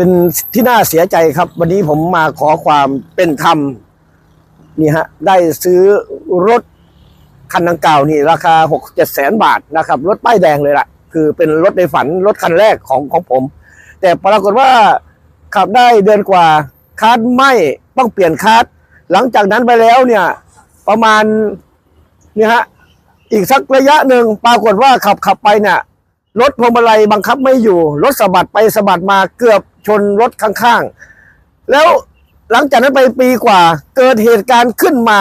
เป็นที่น่าเสียใจครับ วันนี้ผมมาขอความเป็นธรรมนี่ฮะได้ซื้อรถคันดังกล่าวนี่ราคาหกเจ็ดแสนบาทนะครับ รถป้ายแดงเลยล่ะ คือเป็นรถในฝันรถคันแรกของของผม แต่ปรากฏว่าขับได้เดือนกว่าคาร์ดไหมต้องเปลี่ยนคาร์ดหลังจากนั้นไปแล้วเนี่ย ประมาณนี่ฮะอีกสักระยะหนึ่งปรากฏว่าขับขับไปเนี่ยรถพวงมาลัยบังคับไม่อยู่ รถสะบัดไปสะบัดมาเกือบ ชนรถข้างๆ แล้วหลังจากนั้นไปปีกว่า เกิดเหตุการณ์ขึ้นมา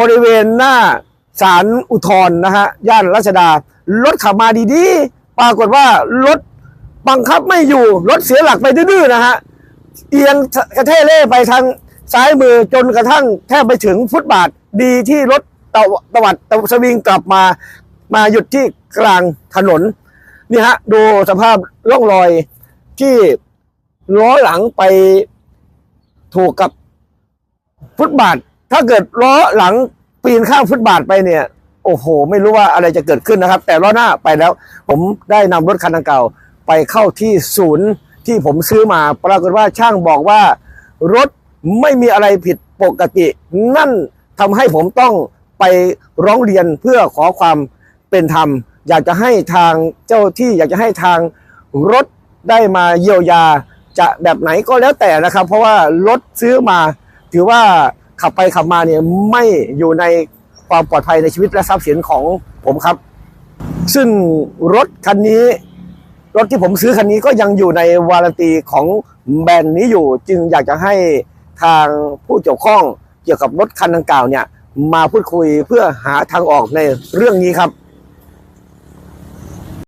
บริเวณหน้าศาลอุทธรณ์นะฮะย่านรัชดารถขับมาดีๆ ปรากฏว่ารถบังคับไม่อยู่รถเสียหลักไปดื้อๆนะฮะเอียงกระเทเล่ไปทางซ้ายมือจนกระทั่งแทบไปถึงฟุตบาทดีที่รถตะวตวัดตะสวิงกลับมามาหยุดที่กลางถนนนี่ฮะดูสภาพร่องรอย ที่ล้อหลังไปถูกกับฟุตบาท ถ้าเกิดล้อหลังปีนข้ามฟุตบาทไปเนี่ย โอ้โห ไม่รู้ว่าอะไรจะเกิดขึ้นนะครับ แต่ล้อหน้าไปแล้ว ผมได้นำรถคันดังเก่าไปเข้าที่ศูนย์ที่ผมซื้อมา ปรากฏว่าช่างบอกว่ารถไม่มีอะไรผิดปกติ นั่นทำให้ผมต้องไปร้องเรียนเพื่อขอความเป็นธรรม อยากจะให้ทางเจ้าที่อยากจะให้ทางรถ ได้มาเยียวยาจะแบบไหนก็แล้วแต่นะครับ เพราะว่ารถซื้อมา ถือว่าขับไปขับมาเนี่ยไม่อยู่ในความปลอดภัยในชีวิตและทรัพย์สินของผมครับ ซึ่งรถคันนี้ รถที่ผมซื้อคันนี้ก็ยังอยู่ในวารันตีของแบรนด์นี้อยู่ จึงอยากจะให้ทางผู้เกี่ยวข้องเกี่ยวกับรถคันดังกล่าวเนี่ย มาพูดคุยเพื่อหาทางออกในเรื่องนี้ครับ